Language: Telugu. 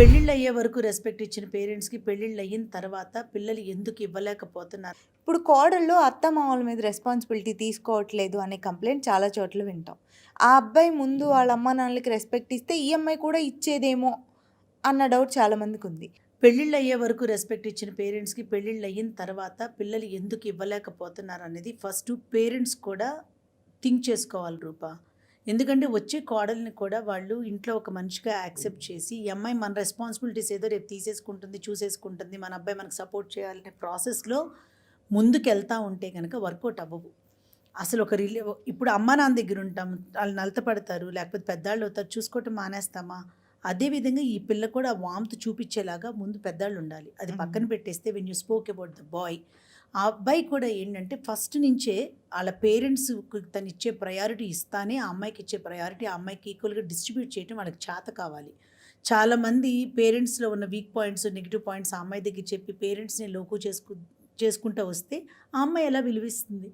పెళ్ళిళ్ళు అయ్యే వరకు రెస్పెక్ట్ ఇచ్చిన పేరెంట్స్కి పెళ్ళిళ్ళు అయిన తర్వాత పిల్లలు ఎందుకు ఇవ్వలేకపోతున్నారు? ఇప్పుడు కోడళ్ళు అత్త మామూల మీద రెస్పాన్సిబిలిటీ తీసుకోవట్లేదు అనే కంప్లైంట్ చాలా చోట్ల వింటాం. ఆ అబ్బాయి ముందు వాళ్ళ అమ్మ నాన్నలకి రెస్పెక్ట్ ఇస్తే ఈ అమ్మాయి కూడా ఇచ్చేదేమో అన్న డౌట్ చాలా మందికి ఉంది. పెళ్ళిళ్ళు అయ్యే వరకు రెస్పెక్ట్ ఇచ్చిన పేరెంట్స్కి పెళ్ళిళ్ళు అయిన తర్వాత పిల్లలు ఎందుకు ఇవ్వలేకపోతున్నారు అనేది ఫస్ట్ పేరెంట్స్ కూడా థింక్ చేసుకోవాలి రూపా. ఎందుకంటే వచ్చే కోడల్ని కూడా వాళ్ళు ఇంట్లో ఒక మనిషిగా యాక్సెప్ట్ చేసి ఈ అమ్మాయి మన రెస్పాన్సిబిలిటీస్ ఏదో రేపు తీసేసుకుంటుంది చూసేసుకుంటుంది మన అబ్బాయి మనకు సపోర్ట్ చేయాలనే ప్రాసెస్లో ముందుకు వెళ్తూ ఉంటే కనుక వర్కౌట్ అవ్వవు. అసలు ఒక రిలే ఇప్పుడు అమ్మా నాన్న దగ్గర ఉంటాం వాళ్ళు నలత పడతారు లేకపోతే పెద్దాళ్ళు అవుతారు చూసుకోవటం మానేస్తామా? అదేవిధంగా ఈ పిల్ల కూడా వామ్త్ చూపించేలాగా ముందు పెద్దాళ్ళు ఉండాలి. అది పక్కన పెట్టేస్తే when you spoke about the boy ఆ అబ్బాయి కూడా ఏంటంటే ఫస్ట్ నుంచే వాళ్ళ పేరెంట్స్ తను ఇచ్చే ప్రయారిటీ ఇస్తానే ఆ అమ్మాయికి ఇచ్చే ప్రయారిటీ ఆ అమ్మాయికి ఈక్వల్గా డిస్ట్రిబ్యూట్ చేయడం వాళ్ళకి చేత కావాలి. చాలామంది పేరెంట్స్లో ఉన్న వీక్ పాయింట్స్ నెగిటివ్ పాయింట్స్ ఆ అమ్మాయి దగ్గర చెప్పి పేరెంట్స్ని లోకు చేసుకు చేసుకుంటూ వస్తే ఆ అమ్మాయి ఎలా విలువిస్తుంది?